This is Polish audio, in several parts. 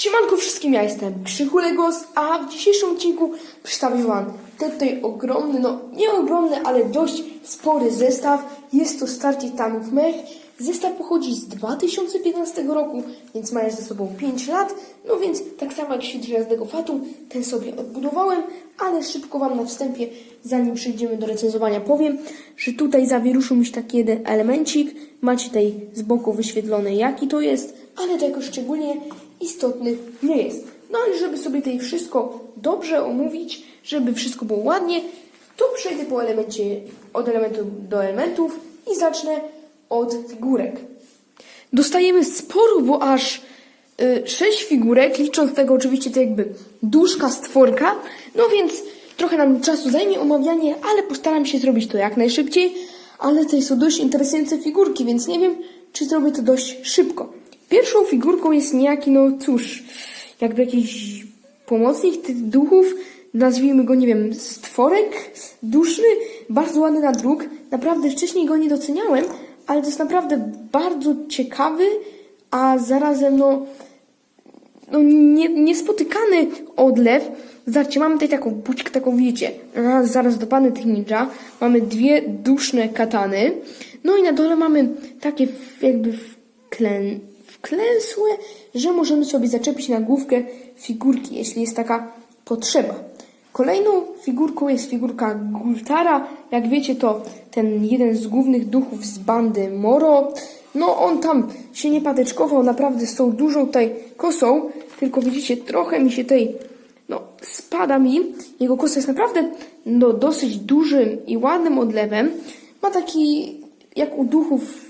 Siemanko wszystkim, ja jestem Krzychulegos, a w dzisiejszym odcinku przedstawię Wam ten tutaj ogromny, no nie ogromny, ale dość spory zestaw. Jest to Star Titanów Mech. Zestaw pochodzi z 2015 roku, więc ma ze sobą 5 lat. No więc tak samo jak świt żelaznego Fatum, ten sobie odbudowałem, ale szybko Wam na wstępie, zanim przejdziemy do recenzowania, powiem, że tutaj zawieruszył mi się taki jeden elemencik. Macie tutaj z boku wyświetlone jaki to jest, ale jakoś szczególnie istotny nie jest. No ale żeby sobie tutaj wszystko dobrze omówić, żeby wszystko było ładnie, to przejdę po elemencie, od elementu do elementów i zacznę od figurek. Dostajemy sporo, bo aż y, sześć figurek, licząc tego oczywiście to jakby duszka stworka, no więc trochę nam czasu zajmie omawianie, ale postaram się zrobić to jak najszybciej, ale tutaj są dość interesujące figurki, więc nie wiem, czy zrobię to dość szybko. Pierwszą figurką jest niejaki, no cóż, jakby jakiś pomocnik tych duchów, nazwijmy go, nie wiem, stworek duszny, bardzo ładny na druk. Naprawdę wcześniej go nie doceniałem, ale to jest naprawdę bardzo ciekawy, a zarazem, no, no nie, niespotykany odlew. Zobaczcie, mamy tutaj taką bućkę, taką wiecie, zaraz, zaraz dopadnę tych ninja. Mamy dwie duszne katany. No i na dole mamy takie jakby wklę, wklęsłe, że możemy sobie zaczepić na główkę figurki, jeśli jest taka potrzeba. Kolejną figurką jest figurka Gultara. Jak wiecie, to ten jeden z głównych duchów z bandy Moro. No, on tam się nie patyczkował naprawdę z tą dużą tutaj kosą, tylko widzicie, trochę mi się tej, no, spada mi. Jego kosa jest naprawdę, no, dosyć dużym i ładnym odlewem. Ma taki, jak u duchów,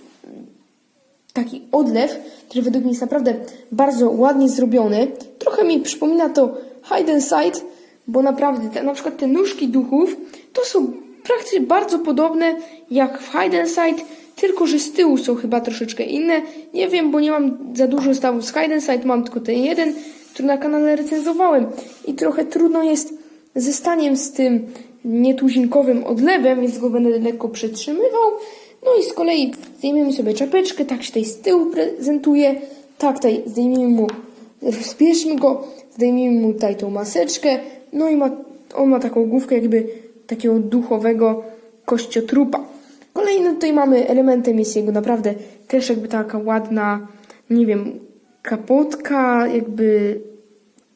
taki odlew, który według mnie jest naprawdę bardzo ładnie zrobiony. Trochę mi przypomina to Hide and Sight, bo naprawdę, te, na przykład te nóżki duchów, to są praktycznie bardzo podobne jak w Hide and Sight, tylko że z tyłu są chyba troszeczkę inne. Nie wiem, bo nie mam za dużo zestawów z Hide and Sight, mam tylko ten jeden, który na kanale recenzowałem i trochę trudno jest ze staniem z tym nietuzinkowym odlewem, więc go będę lekko przytrzymywał. No i z kolei zdejmiemy sobie czapeczkę, tak się tutaj z tyłu prezentuje, tak tutaj zdejmiemy mu, rozbierzmy go, zdejmiemy mu tutaj tą maseczkę, no i ma, on ma taką główkę jakby takiego duchowego kościotrupa. Kolejny tutaj mamy elementem jest jego naprawdę też jakby taka ładna, nie wiem, kapotka, jakby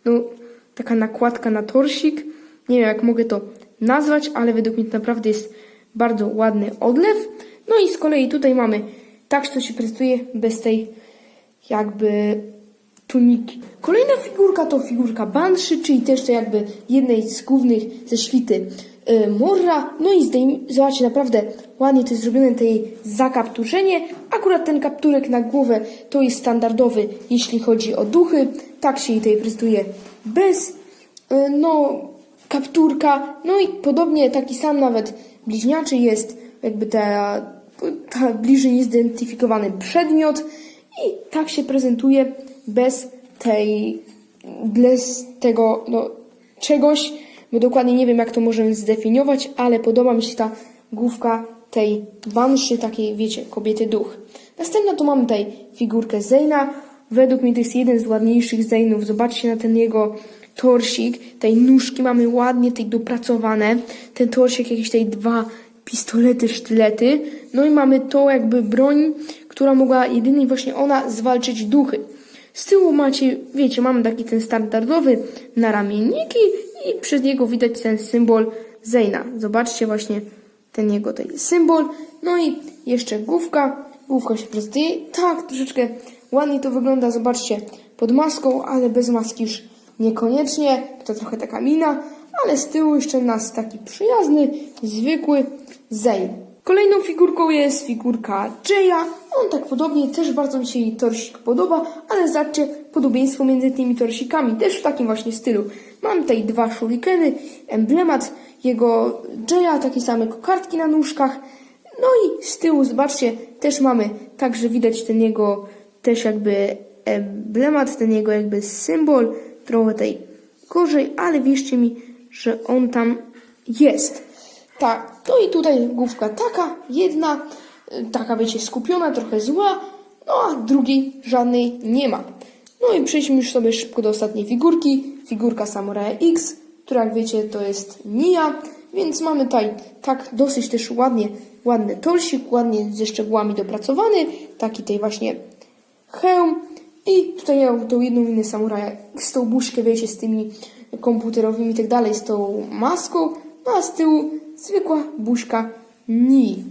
no, taka nakładka na torsik. Nie wiem, jak mogę to nazwać, ale według mnie to naprawdę jest bardzo ładny odlew. No i z kolei tutaj mamy tak, to się prezentuje bez tej jakby tuniki. Kolejna figurka to figurka Banshee, czyli też to jakby jednej z głównych ze świty y, Morra. No i zdejm- zobaczcie, naprawdę ładnie to jest zrobione, tej zakapturzenie. Akurat ten kapturek na głowę to jest standardowy, jeśli chodzi o duchy. Tak się jej tutaj prezentuje bez, y, no, kapturka. No i podobnie taki sam nawet bliźniaczy jest jakby ta bliżej niezidentyfikowany przedmiot i tak się prezentuje bez tej, bez tego, no, czegoś, bo dokładnie nie wiem, jak to możemy zdefiniować, ale podoba mi się ta główka tej banszy, takiej, wiecie, kobiety duch. Następna to mamy tutaj figurkę Zeyna. Według mnie to jest jeden z ładniejszych Zeynów. Zobaczcie na ten jego torsik. Tej nóżki mamy ładnie tej dopracowane. Ten torsik, jakieś tej dwa pistolety, sztylety. No i mamy to jakby broń, która mogła jedynie właśnie ona zwalczyć duchy. Z tyłu macie, wiecie, mamy taki ten standardowy naramienniki i przez niego widać ten symbol Zeyna. Zobaczcie właśnie ten jego tutaj symbol. No i jeszcze główka. Główka się prezentuje. Tak, troszeczkę ładnie to wygląda. Zobaczcie, pod maską, ale bez maski już niekoniecznie. To trochę taka mina, ale z tyłu jeszcze nas taki przyjazny, zwykły Zeyn. Kolejną figurką jest figurka Jaya. On tak podobnie, też bardzo mi się jej torsik podoba, ale zobaczcie podobieństwo między tymi torsikami, też w takim właśnie stylu. Mam tutaj dwa shurikeny, emblemat jego Jaya, takie same kokardki na nóżkach. No i z tyłu, zobaczcie, też mamy, także widać ten jego też jakby emblemat, ten jego jakby symbol, trochę tej gorzej, ale wierzcie mi, że on tam jest. Tak, no i tutaj główka taka, jedna, taka wiecie, skupiona, trochę zła, no a drugiej żadnej nie ma. No i przejdźmy już sobie szybko do ostatniej figurki. Figurka Samuraja X, która jak wiecie to jest Nia, więc mamy tutaj tak dosyć też ładnie, ładny torsik, ładnie ze szczegółami dopracowany, taki tej właśnie hełm i tutaj ja tą jedną minę samuraja z tą buźkę, wiecie, z tymi komputerowymi i tak dalej, z tą maską, no a z tyłu zwykła buźka Nii.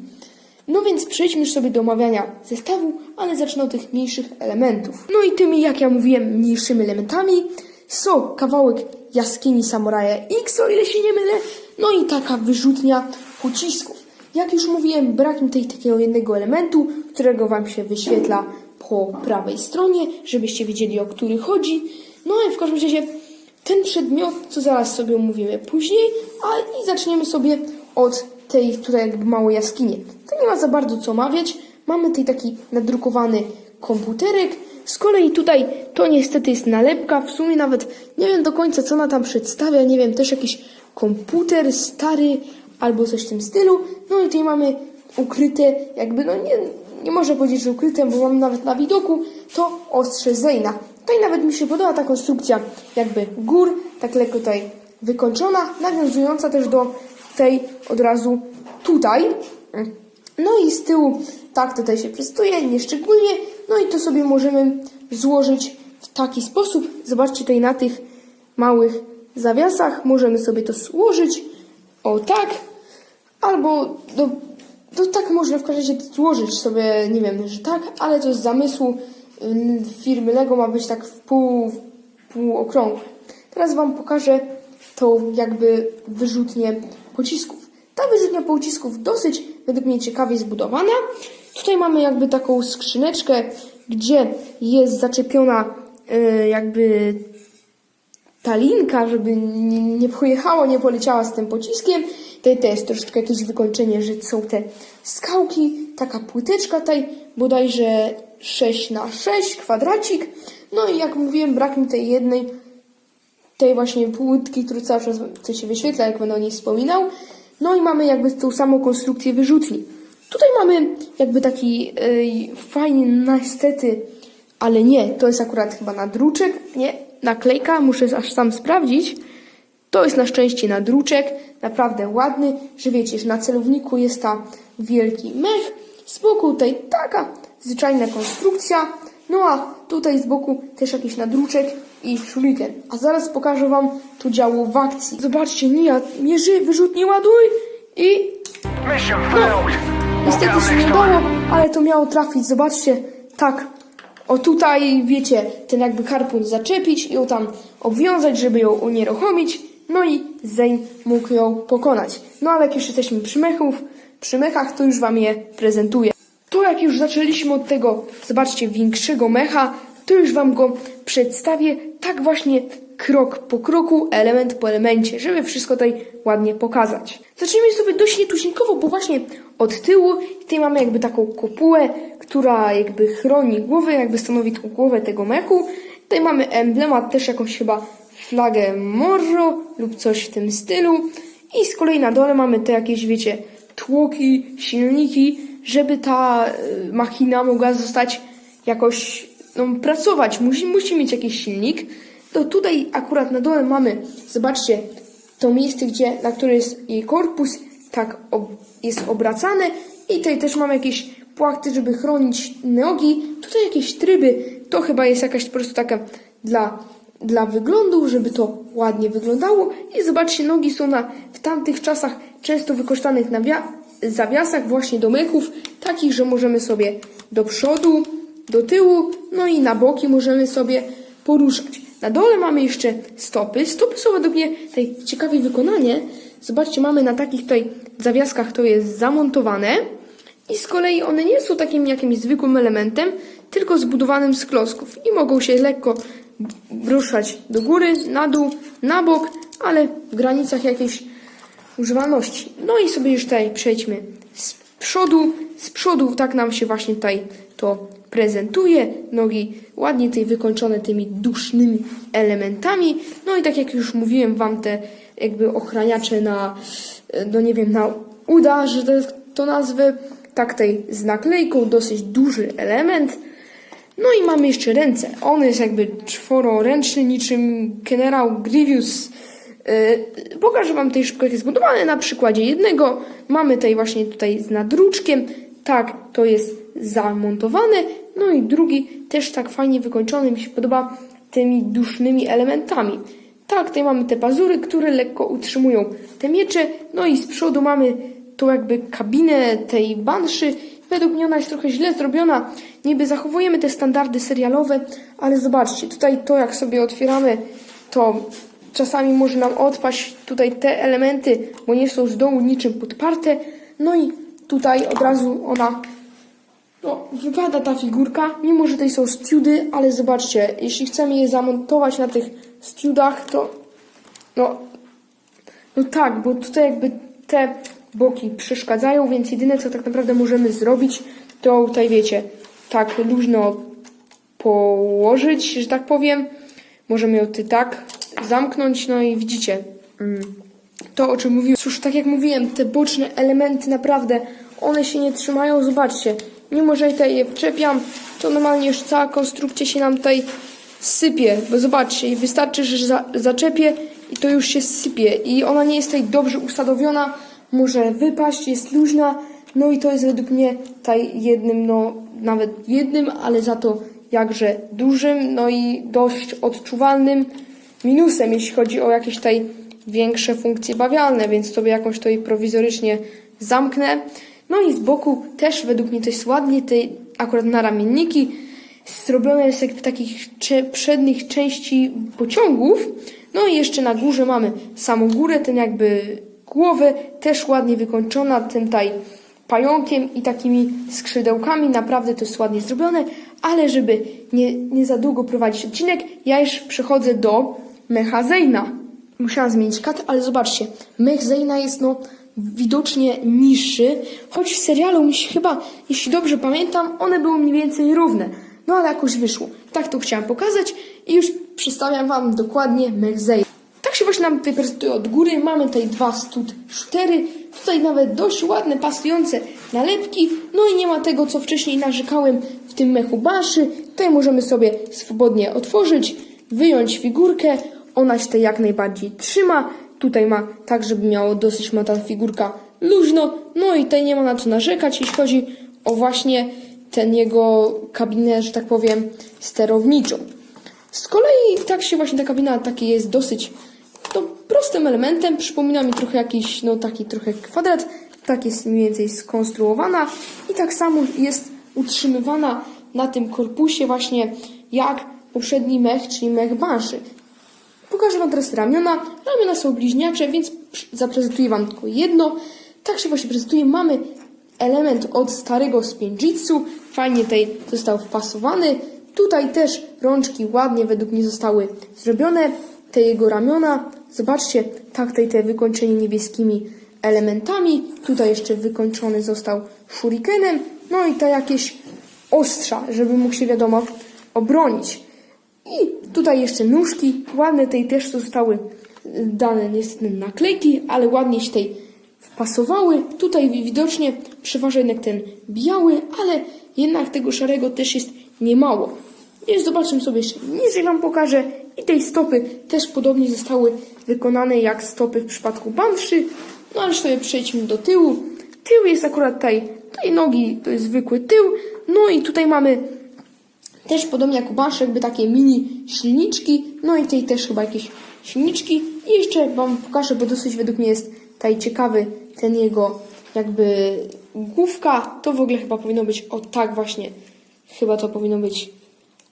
No więc przejdźmy już sobie do omawiania zestawu, ale zacznę od tych mniejszych elementów. No i tymi, jak ja mówiłem, mniejszymi elementami są kawałek jaskini Samuraja X, o ile się nie mylę, no i taka wyrzutnia pocisków. Jak już mówiłem, brak mi tutaj takiego jednego elementu, którego Wam się wyświetla po prawej stronie, żebyście wiedzieli, o który chodzi. No i w każdym razie ten przedmiot, co zaraz sobie omówimy później, a i zaczniemy sobie od tej tutaj jakby małej jaskini. To nie ma za bardzo co omawiać. Mamy tutaj taki nadrukowany komputerek. Z kolei tutaj to niestety jest nalepka. W sumie nawet nie wiem do końca, co ona tam przedstawia. Nie wiem, też jakiś komputer stary albo coś w tym stylu. No i tutaj mamy ukryte, jakby, no nie, nie można powiedzieć, że ukryte, bo mam nawet na widoku, to ostrze Zejna. Tutaj nawet mi się podoba ta konstrukcja jakby gór, tak lekko tutaj wykończona, nawiązująca też do tej od razu tutaj. No i z tyłu tak tutaj się prezentuje, nieszczególnie. No i to sobie możemy złożyć w taki sposób. Zobaczcie tutaj na tych małych zawiasach możemy sobie to złożyć. O tak. Albo do, do tak można w każdym razie złożyć sobie, nie wiem, że tak, ale to z zamysłu firmy Lego ma być tak w pół, w pół okrągłe. Teraz Wam pokażę tą jakby wyrzutnię pocisków. Ta wyrzutnia pocisków dosyć według mnie ciekawie zbudowana. Tutaj mamy jakby taką skrzyneczkę, gdzie jest zaczepiona y, jakby ta linka, żeby nie, nie pojechała, nie poleciała z tym pociskiem. Tutaj też troszeczkę jakieś wykończenie, że są te skałki, taka płyteczka tutaj, bodajże 6 na 6 kwadracik. No i jak mówiłem, brak mi tej jednej, tej właśnie płytki, który cały czas co się wyświetla, jak będę o niej wspominał. No i mamy jakby tą samą konstrukcję wyrzutni. Tutaj mamy jakby taki yy, fajny, niestety, ale nie, to jest akurat chyba nadruczek, nie, naklejka, muszę aż sam sprawdzić. To jest na szczęście nadruczek, naprawdę ładny, że wiecie, że na celowniku jest ta wielki mech, z boku tutaj taka zwyczajna konstrukcja, no a tutaj z boku też jakiś nadruczek i shuriken. A zaraz pokażę Wam tu działo w akcji. Zobaczcie, Nia mierzy, wyrzutnie, ładuj i failed. Niestety się nie udało, ale to miało trafić. Zobaczcie, tak. O tutaj, wiecie, ten jakby harpun zaczepić i ją tam obwiązać, żeby ją unieruchomić. No i Zane mógł ją pokonać. No ale jak już jesteśmy przy mechów, przy mechach, to już wam je prezentuję. Jak już zaczęliśmy od tego, zobaczcie, większego mecha, to już wam go przedstawię tak właśnie krok po kroku, element po elemencie, żeby wszystko tutaj ładnie pokazać. Zacznijmy sobie dość nietuzinkowo, bo właśnie od tyłu tutaj mamy jakby taką kopułę, która jakby chroni głowę, jakby stanowi tą głowę tego mechu. Tutaj mamy emblemat, też jakąś chyba flagę Morro lub coś w tym stylu. I z kolei na dole mamy te jakieś, wiecie, tłoki, silniki, żeby ta y, machina mogła zostać jakoś no, pracować. Musi, musi mieć jakiś silnik. To tutaj akurat na dole mamy, zobaczcie, to miejsce, gdzie, na które jest jej korpus, tak ob, jest obracane. I tutaj też mamy jakieś płachty, żeby chronić nogi. Tutaj jakieś tryby, to chyba jest jakaś po prostu taka dla, dla wyglądu, żeby to ładnie wyglądało. I zobaczcie, nogi są na, w tamtych czasach często wykorzystanych na zawiasach właśnie do mechów, takich, że możemy sobie do przodu, do tyłu, no i na boki możemy sobie poruszać. Na dole mamy jeszcze stopy. Stopy są według mnie tutaj ciekawie wykonanie. Zobaczcie, mamy na takich tutaj zawiaskach to jest zamontowane i z kolei one nie są takim jakimś zwykłym elementem, tylko zbudowanym z klocków i mogą się lekko ruszać do góry, na dół, na bok, ale w granicach jakiejś używalności. No i sobie już tutaj przejdźmy z przodu. Z przodu tak nam się właśnie tutaj to prezentuje. Nogi ładnie tutaj wykończone tymi dusznymi elementami. No i tak jak już mówiłem wam te jakby ochraniacze na, no nie wiem, na uda, że to, nazwę. Tak tutaj z naklejką, dosyć duży element. No i mamy jeszcze ręce. On jest jakby czwororęczny, niczym generał Grievous. Yy, pokażę Wam tutaj szybko, jak jest zbudowany na przykładzie jednego. Mamy tutaj właśnie tutaj z nadruczkiem. Tak, to jest zamontowane. No i drugi też tak fajnie wykończony. Mi się podoba tymi dusznymi elementami. Tak, tutaj mamy te pazury, które lekko utrzymują te miecze. No i z przodu mamy tą jakby kabinę tej banszy. Według mnie ona jest trochę źle zrobiona. Niby zachowujemy te standardy serialowe, ale zobaczcie, tutaj to jak sobie otwieramy, to czasami może nam odpaść tutaj te elementy, bo nie są z dołu niczym podparte. No i tutaj od razu ona no, wypada ta figurka, mimo że tutaj są stiudy, ale zobaczcie, jeśli chcemy je zamontować na tych stiudach, to no, no tak, bo tutaj jakby te boki przeszkadzają, więc jedyne co tak naprawdę możemy zrobić, to tutaj wiecie, tak luźno położyć, że tak powiem. Możemy ją ty tak zamknąć, no i widzicie, mm, to o czym mówiłem. Cóż, tak jak mówiłem, te boczne elementy naprawdę, one się nie trzymają, zobaczcie. Mimo, że tutaj je wczepiam, to normalnie już cała konstrukcja się nam tutaj sypie, bo zobaczcie, wystarczy, że za, zaczepię i to już się sypie i ona nie jest tutaj dobrze usadowiona, może wypaść, jest luźna, no i to jest według mnie tutaj jednym, no nawet jednym, ale za to jakże dużym, no i dość odczuwalnym minusem, jeśli chodzi o jakieś tutaj większe funkcje bawialne, więc sobie jakąś tutaj prowizorycznie zamknę. No i z boku też według mnie to jest ładnie, te akurat na ramienniki zrobione jest jakby takich przednich części pociągów. No i jeszcze na górze mamy samą górę, ten jakby głowę też ładnie wykończona, ten tutaj pająkiem i takimi skrzydełkami. Naprawdę to jest ładnie zrobione, ale żeby nie, nie za długo prowadzić odcinek, ja już przechodzę do mecha Zeyna. Musiałam zmienić kat, ale zobaczcie, mech Zeyna jest no widocznie niższy, choć w serialu mi się chyba, jeśli dobrze pamiętam, one były mniej więcej równe. No ale jakoś wyszło. Tak to chciałam pokazać i już przedstawiam Wam dokładnie mech Zeyna. Tak się właśnie nam tutaj prezentuje od góry. Mamy tutaj dwa stud shootery. Tutaj nawet dość ładne, pasujące nalepki. No i nie ma tego, co wcześniej narzekałem w tym mechu Banszy. Tutaj możemy sobie swobodnie otworzyć, wyjąć figurkę. Ona się tutaj jak najbardziej trzyma. Tutaj ma tak, żeby miało dosyć ma ta figurka luźno. No i tutaj nie ma na co narzekać, jeśli chodzi o właśnie ten jego kabinę, że tak powiem, sterowniczą. Z kolei tak się właśnie ta kabina taki jest dosyć no, prostym elementem. Przypomina mi trochę jakiś, no taki trochę kwadrat. Tak jest mniej więcej skonstruowana i tak samo jest utrzymywana na tym korpusie właśnie jak poprzedni mech, czyli mech Banszy. Pokażę Wam teraz ramiona. Ramiona są bliźniacze, więc zaprezentuję Wam tylko jedno. Tak się właśnie prezentuje. Mamy element od starego Spinjitsu. Fajnie tutaj został wpasowany. Tutaj też rączki ładnie według mnie zostały zrobione. Te jego ramiona. Zobaczcie, tak tutaj te wykończenie niebieskimi elementami. Tutaj jeszcze wykończony został shurikenem. No i te jakieś ostrza, żeby mógł się wiadomo obronić. I tutaj jeszcze nóżki, ładne tej też zostały y, dane niestety naklejki, ale ładnie się tej wpasowały. Tutaj wi- widocznie przeważa jednak ten biały, ale jednak tego szarego też jest niemało. I zobaczymy sobie jeszcze niżej Wam pokażę. I tej stopy też podobnie zostały wykonane jak stopy w przypadku Banszy. No ale sobie przejdźmy do tyłu. Tył jest akurat tutaj, tej nogi to jest zwykły tył. No i tutaj mamy też podobnie jak u Banszy, jakby takie mini silniczki. No i tej też chyba jakieś silniczki. I jeszcze Wam pokażę, bo dosyć według mnie jest tutaj ciekawy ten jego jakby główka. To w ogóle chyba powinno być o tak właśnie. Chyba to powinno być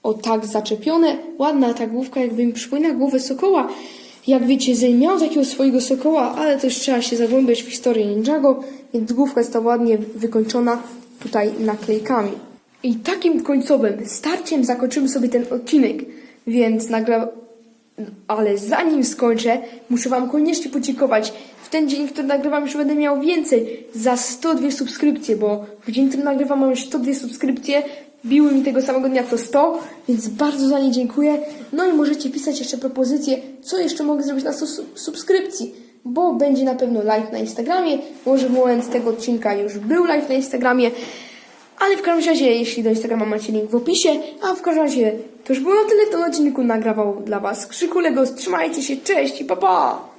o tak zaczepione. Ładna ta główka, jakby mi przypomina głowę sokoła. Jak wiecie, Zen miał takiego swojego sokoła, ale też trzeba się zagłębiać w historię Ninjago, więc główka jest ta ładnie wykończona tutaj naklejkami. I takim końcowym starciem zakończymy sobie ten odcinek, więc nagra... Ale zanim skończę, muszę Wam koniecznie podziękować. W ten dzień, który nagrywam, już będę miał więcej za 102 subskrypcje, bo w dzień, który nagrywam, mam już 102 subskrypcje. Biły mi tego samego dnia co 100, więc bardzo za nie dziękuję. No i możecie pisać jeszcze propozycje, co jeszcze mogę zrobić na 100 sub- subskrypcji, bo będzie na pewno live na Instagramie. Może moment tego odcinka już był live na Instagramie. Ale w każdym razie, jeśli do Instagrama macie link w opisie, a w każdym razie to już było na tyle w tym odcinku nagrawał dla was Krzyku Legos. Trzymajcie się, cześć i pa pa!